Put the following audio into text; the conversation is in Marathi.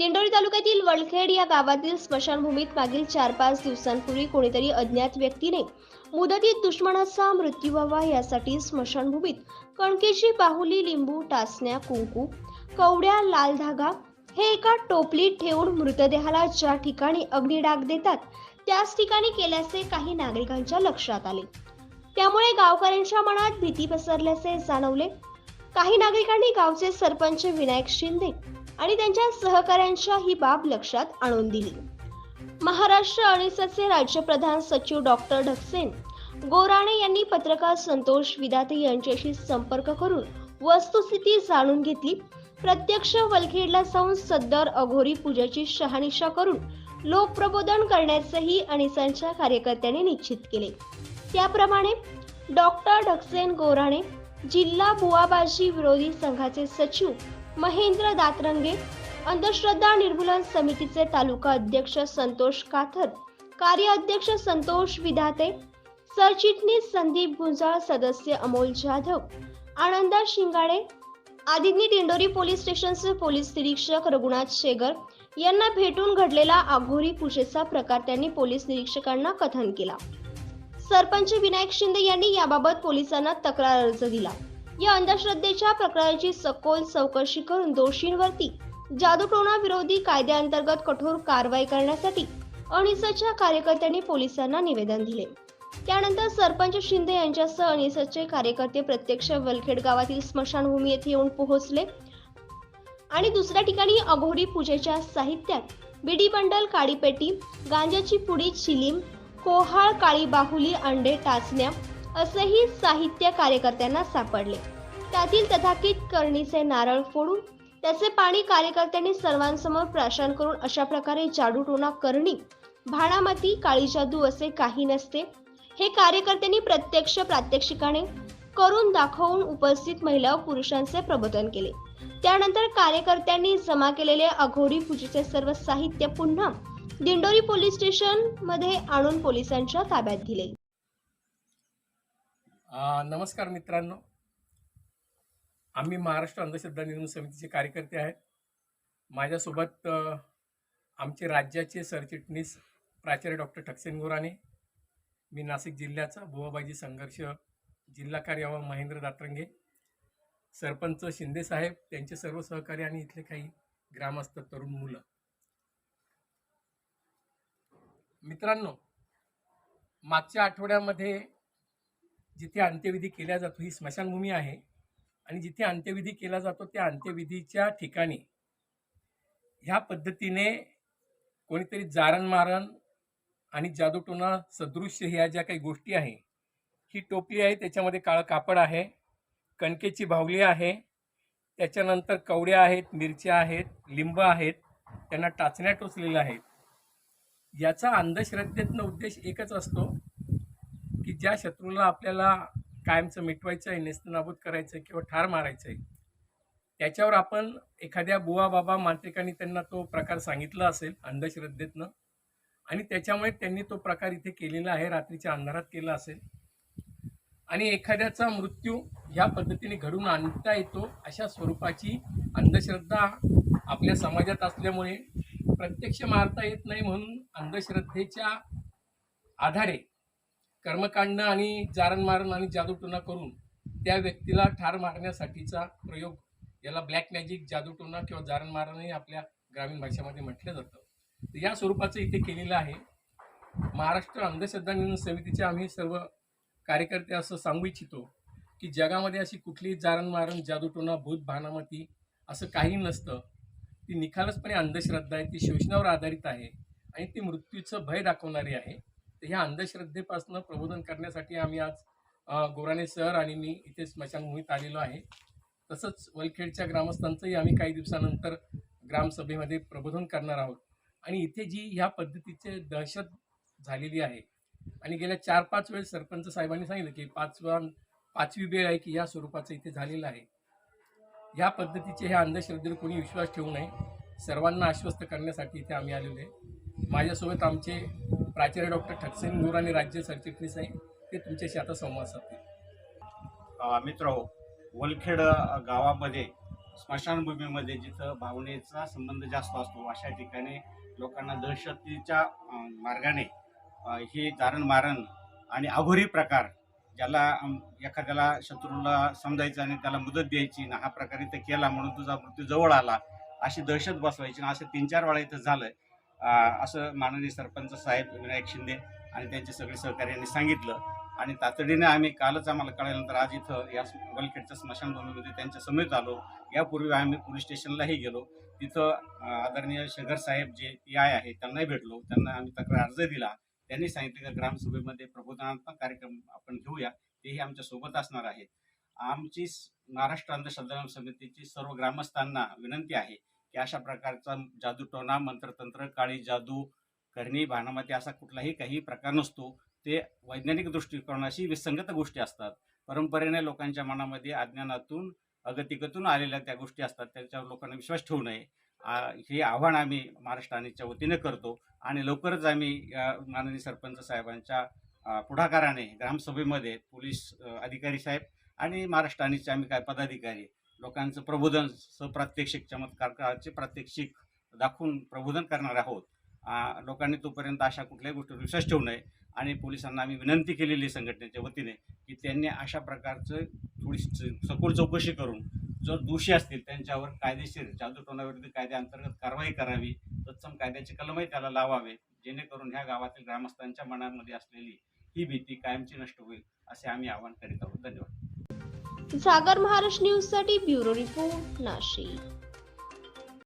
दिंडोरी तालुक्यातील वलखेड या गावातील स्मशानभूमीत मागील चार पाच दिवसांपूर्वी कोणीतरी अज्ञात व्यक्तीने मुदतीत दुश्मनाचा मृत्यू व्हावा यासाठी स्मशानभूमीत कणकेची बाहुली लिंबू टाचण्या कुंकू कवड्या लाल धागा हे एका टोपलीत ठेवून मृतदेहाला ज्या ठिकाणी अग्निडाग देतात त्याच ठिकाणी केल्याचे काही नागरिकांच्या लक्षात आले. त्यामुळे गावकऱ्यांच्या मनात भीती पसरल्याचे जाणवले. काही नागरिकांनी गावचे सरपंच विनायक शिंदे आणि त्यांच्या सहकाऱ्यांच्या ही बाब लक्षात आणून दिली. महाराष्ट्र अणिसचे राज्यप्रधान सचिव डॉक्टर ढकसेन गोराणे यांनी पत्रकार संतोष विदाते यांच्याशी संपर्क करून वस्तुस्थिती जाणून घेतली. प्रत्यक्ष वलखेडला जाऊन सद्दर अघोरी पूजेची शहानिशा करून लोकप्रबोधन करण्याचेही अणिसांच्या कार्यकर्त्यांनी निश्चित केले. त्याप्रमाणे डॉक्टर ढकसेन गोराणे जिल्हा बुवाबाजी विरोधी संघाचे सचिव महेंद्र दातरंगे अंधश्रद्धा निर्मूलन समितीचे तालुका अध्यक्ष संतोष काथर कार्य अध्यक्ष संतोष विधाते सरचिटणीस संदीप गुंजाळ सदस्य अमोल जाधव आनंदा शिंगाडे आदींनी दिंडोरी पोलीस स्टेशनचे पोलीस निरीक्षक रघुनाथ शेगर यांना भेटून घडलेला आघोरी पूजेचा प्रकार त्यांनी पोलीस निरीक्षकांना कथन केला. सरपंच विनायक शिंदे यांनी याबाबत पोलिसांना तक्रार अर्ज दिला. या अंधश्रद्धेच्या प्रकाराची सखोल चौकशी करून दोषींवरती जादूटोणा विरोधी कायद्याअंतर्गत कठोर कारवाई करण्यासाठी अनिसच्या कार्यकर्त्यांनी पोलिसांना निवेदन दिले. त्यानंतर सरपंच शिंदे यांच्यासह अनिसचे कार्यकर्ते प्रत्यक्ष वलखेड गावातील स्मशानभूमी येथे येऊन पोहोचले आणि दुसऱ्या ठिकाणी अघोरी पूजेच्या साहित्यात बिडी बंडल काळीपेटी गांजाची पुडी चिलीम कोहाळ काळी बाहुली अंडे टाचण्या असंही साहित्य कार्यकर्त्यांना सापडले. त्यातील तथाकित करणीचे नारळ फोडून त्याचे पाणी कार्यकर्त्यांनी सर्वांसमोर प्राशन करून अशा प्रकारे जाडूटोणा करणी भाणामती काळी जादू असे काही नसते. हे कार्यकर्त्यांनी प्रत्यक्ष प्रात्यक्षिकाने करून दाखवून उपस्थित महिला व पुरुषांचे प्रबोधन केले. त्यानंतर कार्यकर्त्यांनी जमा केलेले अघोरी पूजेचे सर्व साहित्य पुन्हा दिंडोरी पोलीस स्टेशनमध्ये आणून पोलिसांच्या ताब्यात दिले. आ, नमस्कार मित्रांनो. आम्ही महाराष्ट्र अंधश्रद्धा निर्मूलन समितीचे कार्यकर्ते आहेत. माझ्यासोबत आमचे राज्याचे सरचिटणीस प्राचार्य डॉक्टर ठकसेन गोराने मी नाशिक जिल्ह्याचा बुवाबाजी संघर्ष जिल्हा कार्यवाह महेंद्र दातरंगे सरपंच शिंदेसाहेब त्यांचे सर्व सहकारी आणि इथले काही ग्रामस्थ तरुण मुलं. मित्रांनो मागच्या आठवड्यामध्ये जिथे अंत्यविधी केला जातो ही स्मशानभूमी आहे. आणि जिथे अंत्यविधी केला जातो त्या अंत्यविधीच्या ठिकाणी ह्या पद्धतीने कोणीतरी जारण मारण आणि जादूटोना सदृश्य ह्या ज्या काही गोष्टी आहे ही टोपली आहे त्याच्यामध्ये काळं कापड आहे कणकेची बाहुली आहे त्याच्यानंतर कवड्या आहेत मिरच्या आहेत लिंब आहेत त्यांना टाचण्या टोचलेल्या आहेत. याचा अंधश्रद्धेतनं उद्देश एकच असतो ज्या शत्रूला आपल्याला कायमचं मिटवायचं आहे नेस्तनाबूत करायचं आहे किंवा ठार मारायचं आहे त्याच्यावर आपण एखाद्या बुवा बाबा मांत्रिकांनी त्यांना तो प्रकार सांगितला असेल अंधश्रद्धेतनं आणि त्याच्यामुळे त्यांनी तो प्रकार इथे केलेला आहे रात्रीच्या अंधारात केला असेल आणि एखाद्याचा मृत्यू ह्या पद्धतीने घडून आणता येतो अशा स्वरूपाची अंधश्रद्धा आपल्या समाजात असल्यामुळे प्रत्यक्ष मारता येत नाही म्हणून अंधश्रद्धेच्या आधारे कर्मकांड आणि जारण मारण आणि जादूटोना करून त्या व्यक्तीला ठार मारण्यासाठीचा प्रयोग याला ब्लॅक मॅजिक जादूटोना किंवा जारण मारणही आपल्या ग्रामीण भाषेमध्ये म्हटलं जातं. तर या स्वरूपाचं इथे केलेलं आहे. महाराष्ट्र अंधश्रद्धा निर्मूलन समितीचे आम्ही सर्व कार्यकर्ते असं सांगू इच्छितो की जगामध्ये अशी कुठलीही जारण मारण जादूटोना भूत भानामती असं काही नसतं. ती निखालसपणे अंधश्रद्धा आहे ती शोषणावर आधारित आहे आणि ती मृत्यूचं भय दाखवणारी आहे. तर ह्या अंधश्रद्धेपासून प्रबोधन करण्यासाठी आम्ही आज गोराणे सर आणि मी इथे स्मशानभूमीत आलेलो आहे. तसंच वलखेडच्या ग्रामस्थांचंही आम्ही काही दिवसानंतर ग्रामसभेमध्ये प्रबोधन करणार आहोत. आणि इथे जी ह्या पद्धतीचे दहशत झालेली आहे आणि गेल्या चार पाच वेळेस सरपंच साहेबांनी सांगितलं की पाचवा पाचवी वेळ आहे की या स्वरूपाचं इथे झालेलं आहे. ह्या पद्धतीचे ह्या अंधश्रद्धेवर कोणी विश्वास ठेवू नये सर्वांना आश्वस्त करण्यासाठी इथे आम्ही आलेलो आहे. माझ्यासोबत आमचे प्राचार्य डॉक्टर ठकसेन गोर आणि राज्य सरचिटणीस आहे. ते तुमच्याशी आता संवाद साधतील. मित्र हो, वलखेड गावामध्ये स्मशानभूमीमध्ये जिथं भावनेचा संबंध जास्त असतो अशा ठिकाणी लोकांना दहशतीच्या मार्गाने हे जारण मारण आणि अघोरी प्रकार ज्याला एखाद्याला शत्रूला समजायचं आणि त्याला मुदत द्यायची ना हा प्रकार इथं केला म्हणून तुझा मृत्यू जवळ आला अशी दहशत बसवायची ना असं तीन चार वेळा इथं झालं असं माननीय सरपंच साहेब विनायक शिंदे आणि त्यांचे सगळे सहकार्यांनी सांगितलं. आणि तातडीने आम्ही कालच आम्हाला कळल्यानंतर आज इथं या वलखेडच्या स्मशानभूमीमध्ये त्यांच्या समेत आलो. यापूर्वी आम्ही पोलीस स्टेशनलाही गेलो. तिथं आदरणीय शेखर साहेब जे पी आय आहे त्यांनाही भेटलो. त्यांना आम्ही तक्रार अर्ज दिला. त्यांनी सांगितलं की ग्रामसभेमध्ये प्रबोधनात्मक कार्यक्रम आपण घेऊया. तेही आमच्यासोबत असणार आहेत. आमची महाराष्ट्र अंधश्रद्धा समितीची सर्व ग्रामस्थांना विनंती आहे की अशा प्रकारचा जादूटोणा मंत्रतंत्र काळी जादू करणी भानामती असा कुठलाही काही प्रकार नसतो. ते वैज्ञानिक दृष्टिकोनाशी विसंगत गोष्टी असतात. परंपरेने लोकांच्या मनामध्ये अज्ञानातून अगतिकतून आलेल्या त्या गोष्टी असतात. त्याच्यावर लोकांना विश्वास ठेवू नये. हे आव्हान आम्ही महाराष्ट्राच्या वतीने करतो आणि लवकरच आम्ही माननीय सरपंच साहेबांच्या पुढाकाराने ग्रामसभेमध्ये पोलीस अधिकारी साहेब आणि महाराष्ट्राचे आम्ही काय पदाधिकारी लोकांचं प्रबोधन सप्रात्यक्षिक चमत्काराचे प्रात्यक्षिक दाखवून प्रबोधन करणार आहोत. लोकांनी तोपर्यंत अशा कुठल्याही गोष्टीवर विश्वास ठेवू नये आणि पोलिसांना आम्ही विनंती केलेली आहे संघटनेच्या वतीने की त्यांनी अशा प्रकारचं थोडी सखोल चौकशी करून जो दोषी असतील त्यांच्यावर कायदेशीर जादूटोणाविरुद्ध कायद्याअंतर्गत कारवाई करावी तत्सम कायद्याचे कलमही त्याला लावावे जेणेकरून ह्या गावातील ग्रामस्थांच्या मनामध्ये असलेली ही भीती कायमची नष्ट होईल असे आम्ही आवाहन करीत आहोत. धन्यवाद. सागर महाराष्ट्र न्यूजसाठी ब्युरो रिपोर्ट नाशिक.